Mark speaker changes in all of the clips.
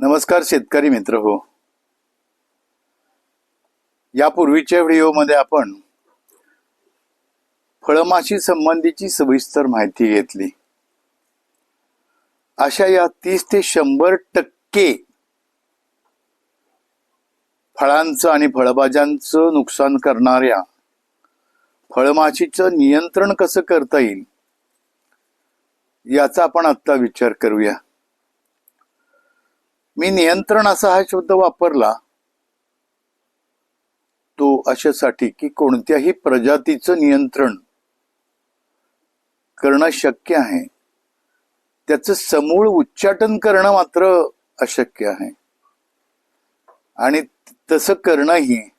Speaker 1: नमस्कार शेतकरी मित्र हो. यापूर्वीच्या व्हिडिओमध्ये आपण फळमाशी संबंधीची सविस्तर माहिती घेतली. अशा या तीस ते शंभर टक्के फळांचं आणि फळभाज्यांचं नुकसान करणाऱ्या फळमाशीचं नियंत्रण कसं करता येईल याचा आपण आत्ता विचार करूया. मी नियंत्रण असा हा शब्द वापरला तो अशासाठी की कोणत्याही प्रजातीचं नियंत्रण करणं शक्य आहे. त्याचं समूळ उच्चाटन करणं मात्र अशक्य आहे. आणि तसं करणंही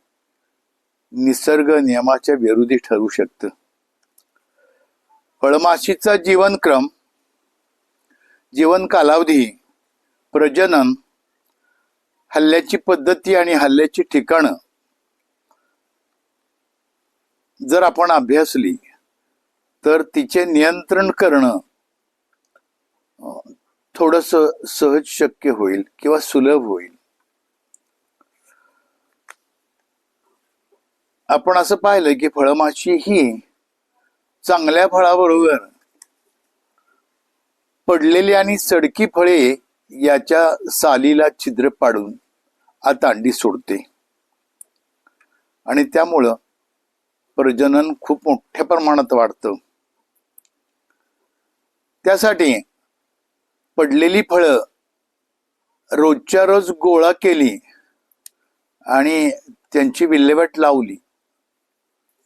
Speaker 1: निसर्ग नियमाच्या विरोधी ठरू शकतं. फळमाशीचा जीवनक्रम जीवन कालावधी प्रजनन हल्ल्याची पद्धती आणि हल्ल्याची ठिकाणं. जर आपण अभ्यासली तर तिचे नियंत्रण करणं थोडस सहज शक्य होईल किंवा सुलभ होईल. आपण असं पाहिलं की फळमाशी ही चांगल्या फळाबरोबर पडलेली आणि सडकी फळे याच्या सालीला छिद्र पाडून आता अंडी सोडते. आणि त्यामुळं प्रजनन खूप मोठ्या प्रमाणात वाढतं. त्यासाठी पडलेली फळं रोजच्या रोज गोळा केली आणि त्यांची विल्हेवाट लावली.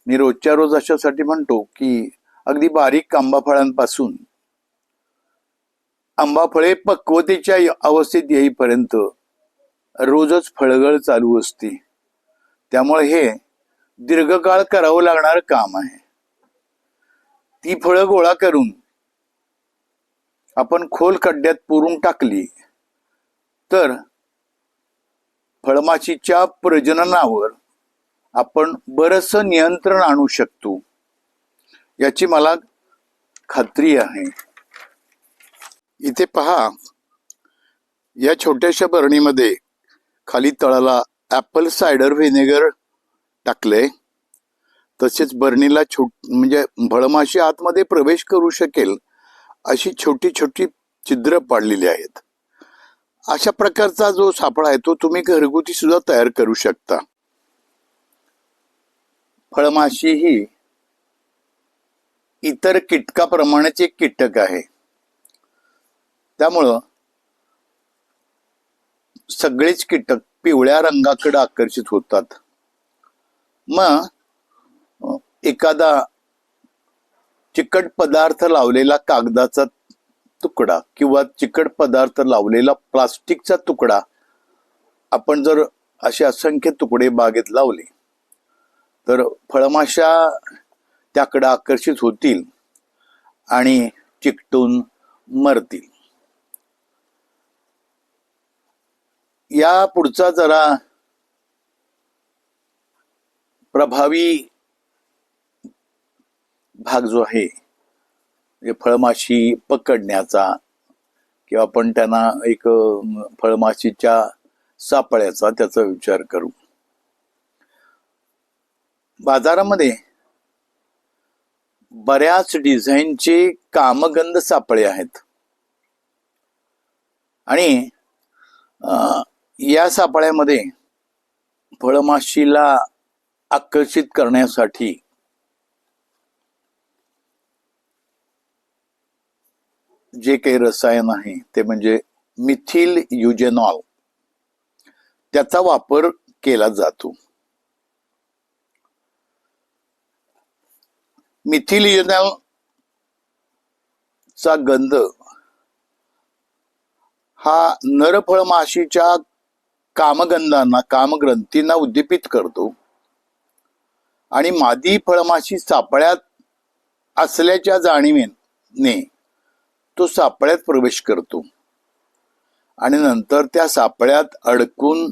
Speaker 1: मी रोजच्या रोज अशासाठी म्हणतो की अगदी बारीक आंबा फळांपासून आंबा फळे पक्वतेच्या अवस्थेत येईपर्यंत रोजच फळगळ चालू असते. त्यामुळे हे दीर्घकाळ करावं लागणार काम आहे. ती फळं गोळा करून आपण खोल खड्ड्यात पुरून टाकली तर फळमाशीच्या प्रजननावर आपण बरस नियंत्रण आणू शकतो. याची मला खात्री आहे. इथे पहा या छोट्याशा बरणीमध्ये खाली तळाला ॲपल सायडर व्हिनेगर टाकले तसेच बर्नीला छोट म्हणजे फळमाशी आतमध्ये प्रवेश करू शकेल अशी छोटी छोटी छिद्र पाडलेली आहेत. अशा प्रकारचा जो सापळा आहे तो तुम्ही घरगुती सुद्धा तयार करू शकता. फळमाशी ही इतर कीटकाप्रमाणेच एक कीटक आहे. त्यामुळं सगळेच कीटक पिवळ्या रंगाकडे आकर्षित होतात. मग एखादा चिकट पदार्थ लावलेला कागदाचा तुकडा किंवा चिकट पदार्थ लावलेला प्लास्टिकचा तुकडा आपण जर असे असंख्य तुकडे बागेत लावले तर फळमाशा त्याकडे आकर्षित होतील आणि चिकटून मरतील. या पुढचा जरा प्रभावी भाग जो आहे म्हणजे फळमाशी पकडण्याचा किंवा आपण त्यांना एक फळमाशीच्या सापळ्याचा त्याचा विचार करू. बाजारामध्ये बऱ्याच डिझाईनचे कामगंध सापळे आहेत. आणि अं, या सापळ्यामध्ये फळमाशीला आकर्षित करण्यासाठी जे काही रसायन आहे ते म्हणजे मिथिल युजेनॉल त्याचा वापर केला जातो. मिथिल युजेनॉल चा गंध हा नरफळमाशीच्या कामगंधांना कामग्रंथींना उद्दीपित करतो. आणि मादी फळमाशी सापळ्यात असल्याच्या जाणीवेने तो सापळ्यात प्रवेश करतो. आणि नंतर त्या सापळ्यात अडकून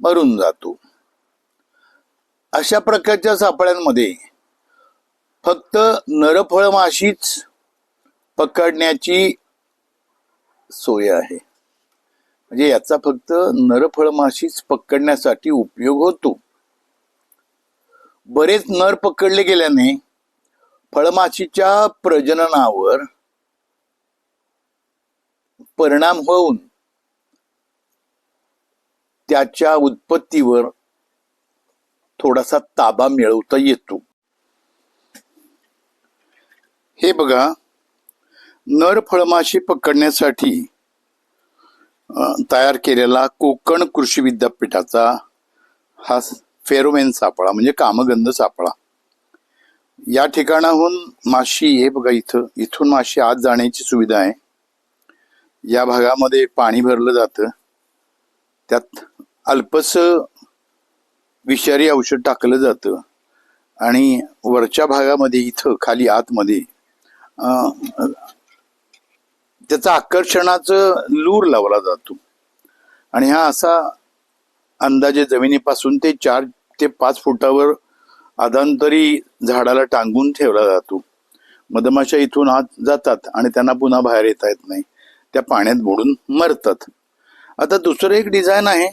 Speaker 1: मरून जातो. अशा प्रकारच्या सापळ्यांमध्ये फक्त नरफळमाशीच पकडण्याची सोय आहे. म्हणजे याचा फक्त नर फळमाशीच पकडण्यासाठी उपयोग होतो. बरेच नर पकडले गेल्याने फळमाशीच्या प्रजननावर परिणाम होऊन त्याच्या उत्पत्तीवर थोडासा ताबा मिळवता येतो. हे बघा नर फळमाशी पकडण्यासाठी तयार केलेला कोकण कृषी विद्यापीठाचा हा फेरोमेन सापळा म्हणजे कामगंध सापळा. या ठिकाणाहून माशी हे बघा इथं इथून माशी आत जाण्याची सुविधा आहे. या भागामध्ये पाणी भरलं जातं. त्यात अल्पस विषारी औषध टाकलं जातं. आणि वरच्या भागामध्ये इथं खाली आतमध्ये त्याचा आकर्षणाचं लूर लावला जातो. आणि हा असा अंदाजे जमिनीपासून ते चार ते पाच फुटावर अधांतरी झाडाला टांगून ठेवला जातो. मधमाशा इथून आत जातात आणि त्यांना पुन्हा बाहेर येता येत नाही. त्या पाण्यात बुडून मरतात. आता दुसरं एक डिझाईन आहे.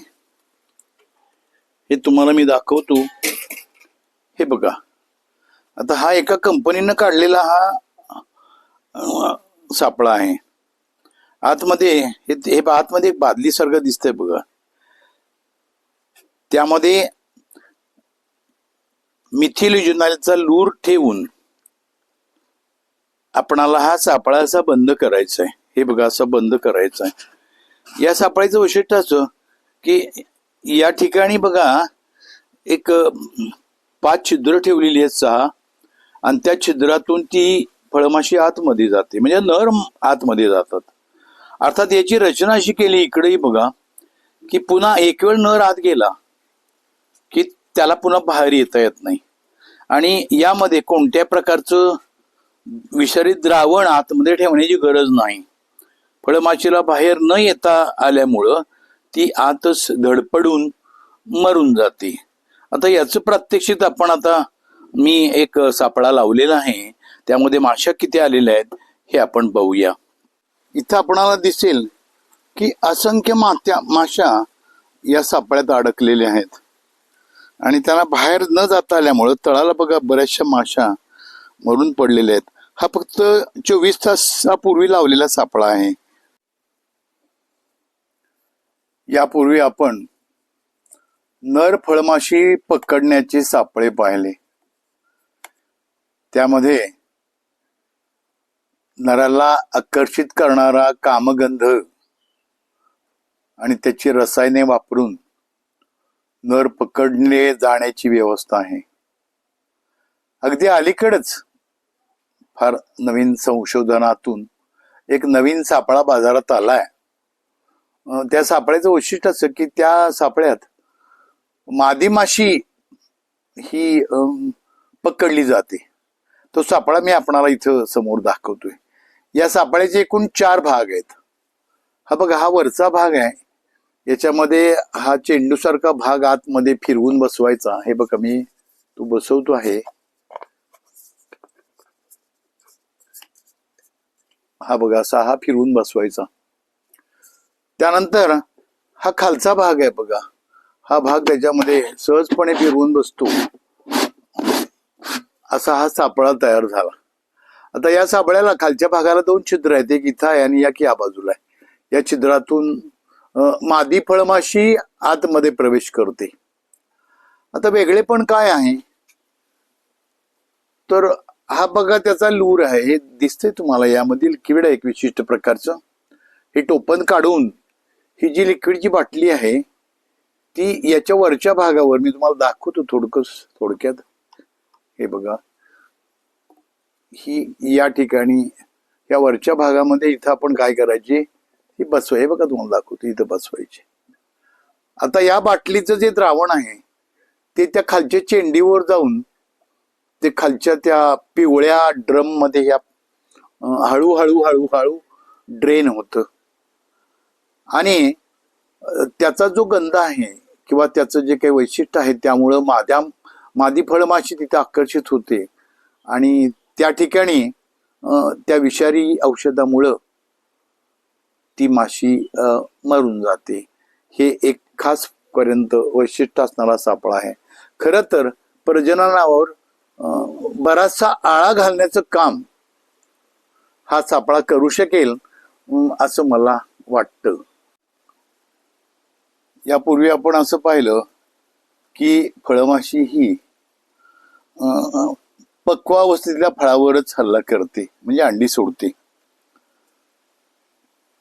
Speaker 1: हे तुम्हाला मी दाखवतो. हे बघा. आता हा एका कंपनीनं काढलेला हा सापळा आहे. आतमध्ये हे आतमध्ये एक बादली सारखं दिसतंय बघा. त्यामध्ये मिथिलिजुनालचा लूर ठेवून आपणाला हा सापळा असा बंद करायचा आहे हे बघा असं बंद करायचं आहे या सापळ्याचं वैशिष्ट्य असं की या ठिकाणी बघा एक पाच छिद्र ठेवलेली आहेत सहा. आणि त्या छिद्रातून ती फळमाशी आतमध्ये जाते. म्हणजे नर आतमध्ये जातात. अर्थात याची रचना अशी केली इकडेही बघा की पुन्हा एक वेळ नर आत गेला की त्याला पुन्हा बाहेर येता येत नाही. आणि यामध्ये कोणत्या प्रकारचं विषारी द्रावण आतमध्ये ठेवण्याची गरज नाही. फळमाशीला बाहेर न येता आल्यामुळं ती आतच धडपडून मरून जाते. आता याचं प्रात्यक्षिक आपण आता मी एक सापळा लावलेला आहे त्यामध्ये माशा किती आलेल्या आहेत हे आपण बघूया. इथं आपणाला दिसेल की असंख्य मात्या माशा या सापळ्यात अडकलेल्या आहेत. आणि त्यांना बाहेर न जाता आल्यामुळं तळाला बघा बऱ्याचशा माशा मरून पडलेल्या आहेत. हा फक्त चोवीस तासापूर्वी लावलेला सापळा आहे. यापूर्वी आपण नर फळमाशी पकडण्याचे सापळे पाहिले. त्यामध्ये नराला आकर्षित करणारा कामगंध आणि त्याची रसायने वापरून नर पकडले जाण्याची व्यवस्था आहे. अगदी अलीकडच फार नवीन संशोधनातून एक नवीन सापळा बाजारात आलाय. त्या सापळ्याचं वैशिष्ट्य असं की त्या सापळ्यात मादी माशी ही अं, पकडली जाते. तो सापळा मी आपणाला इथं समोर दाखवतोय. या सापळ्याचे एकूण चार भाग आहेत. हा बघा हा वरचा भाग आहे. याच्यामध्ये हा चेंडूसारखा भाग आतमध्ये फिरवून बसवायचा. हे बघा मी तो बसवतो आहे. हा बघा असा हा फिरवून बसवायचा. त्यानंतर हा खालचा भाग आहे बघा. हा भाग त्याच्यामध्ये सहजपणे फिरवून बसतो. असा हा सापळा तयार झाला. आता या साबळ्याला खालच्या भागाला दोन छिद्र आहेत. एक इथं आहे आणि एक या बाजूला आहे. या छिद्रातून मादी फळमाशी आतमध्ये प्रवेश करते. आता वेगळे पण काय आहे? तर हा बघा त्याचा लूर आहे. हे दिसते तुम्हाला यामधील लिक्विड आहे एक विशिष्ट प्रकारचं. हे टोपण काढून ही जी लिक्विडची बाटली आहे ती याच्या वरच्या भागावर मी तुम्हाला दाखवतो थोडकस थोडक्यात. हे बघा. ही या ठिकाणी या वरच्या भागामध्ये इथं आपण काय करायची? ही बसवाय हे बघा तुम्हाला दाखवतो इथं बसवायची. आता या बाटलीचं जे द्रावण आहे ते त्या खालच्या चेंडीवर जाऊन ते खालच्या त्या पिवळ्या ड्रममध्ये या हळूहळू हळूहळू ड्रेन होतं. आणि त्याचा जो गंध आहे किंवा त्याचं जे काही वैशिष्ट्य आहे त्यामुळं माद्या मादी फळमाशी तिथे आकर्षित होते. आणि त्या ठिकाणी त्या विषारी औषधामुळं ती माशी मरून जाते. हे एक खास पर्यंत वैशिष्ट्य असणारा सापळा आहे. खरं तर प्रजननावर बराचसा आळा घालण्याचं काम हा सापळा करू शकेल असं मला वाटतं. यापूर्वी आपण असं पाहिलं की फळमाशी ही पक्वावस्थेतल्या फळावरच हल्ला करते म्हणजे अंडी सोडते.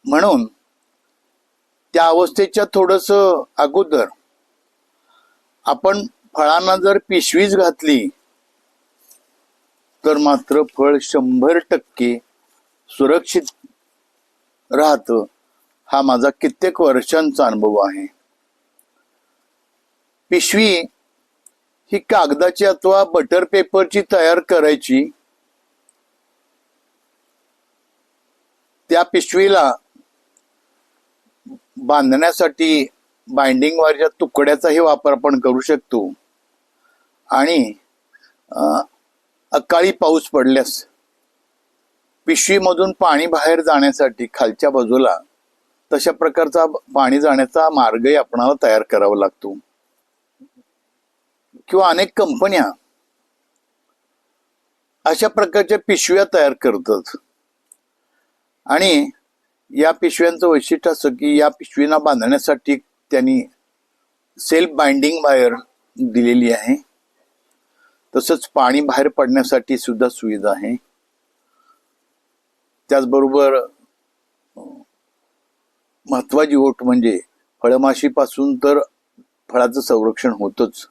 Speaker 1: म्हणून त्या अवस्थेच्या थोडस अगोदर आपण फळांना जर पिशवीच घातली तर मात्र फळ शंभर टक्के सुरक्षित राहतं हा माझा कित्येक वर्षांचा अनुभव आहे. पिशवी ही कागदाची अथवा बटर पेपरची तयार करायची त्या पिशवीला बांधण्यासाठी बाइंडिंग वायरच्या तुकड्याचाही वापर आपण करू शकतो. आणि अकाळी पाऊस पडल्यास पिशवीमधून पाणी बाहेर जाण्यासाठी खालच्या बाजूला तशा प्रकारचा पाणी जाण्याचा मार्गही आपणाला तयार करावा लागतो. किंवा अनेक कंपन्या अशा प्रकारच्या पिशव्या तयार करतात. आणि या पिशव्यांचं वैशिष्ट्य असं की या पिशवींना बांधण्यासाठी त्यांनी सेल्फ बाइंडिंग वायर दिलेली आहे. तसंच पाणी बाहेर पडण्यासाठी सुद्धा सुविधा आहे. त्याचबरोबर महत्वाची गोष्ट म्हणजे फळमाशीपासून तर फळाचं संरक्षण होतच.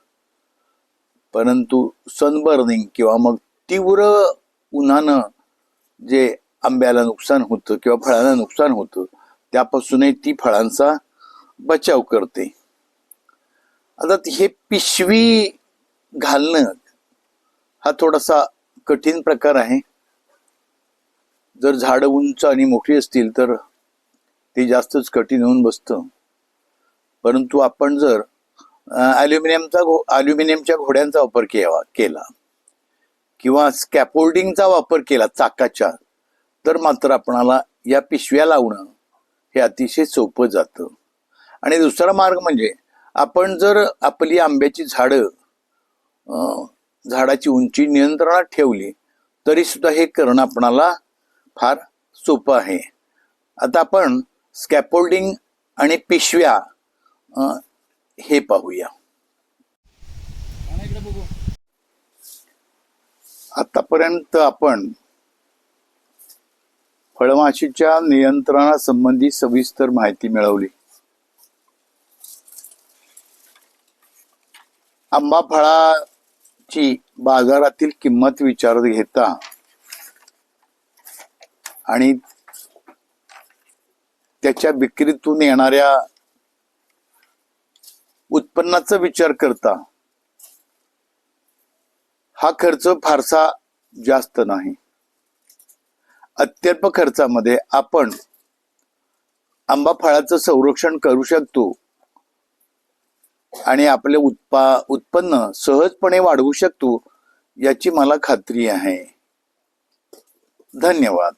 Speaker 1: परंतु सनबर्निंग किंवा मग तीव्र उन्हानं जे आंब्याला नुकसान होतं किंवा फळांना नुकसान होतं त्यापासूनही ती फळांचा बचाव करते. आता हे पिशवी घालणं हा थोडासा कठीण प्रकार आहे. जर झाडं उंच आणि मोठी असतील तर ते जास्तच कठीण होऊन बसतं. परंतु आपण जर अल्युमिनियमचा घो अल्युमिनियमच्या घोड्यांचा वापर केला केला. किंवा स्कॅपोल्डिंगचा वापर केला चाकाच्या. तर मात्र आपणाला या पिशव्या लावणं हे अतिशय सोपं जातं. आणि दुसरा मार्ग म्हणजे आपण जर आपली आंब्याची झाडं झाडाची उंची नियंत्रणात ठेवली तरी सुद्धा हे करणं आपणाला फार सोपं आहे. आता आपण स्कॅपोल्डिंग आणि पिशव्या हे पाहूया. आतापर्यंत आपण फळमाशीच्या नियंत्रणासंबंधी सविस्तर माहिती मिळवली. आंबा फळाची बाजारातील किंमत विचारात घेता आणि त्याच्या विक्रीतून येणाऱ्या उत्पन्नाचा विचार करता हा खर्च फारसा जास्त नाही. अत्यल्प खर्चामध्ये आपण आंबा फळाचं संरक्षण करू शकतो आणि आपले उत्पा उत्पन्न सहजपणे वाढवू शकतो याची मला खात्री आहे. धन्यवाद.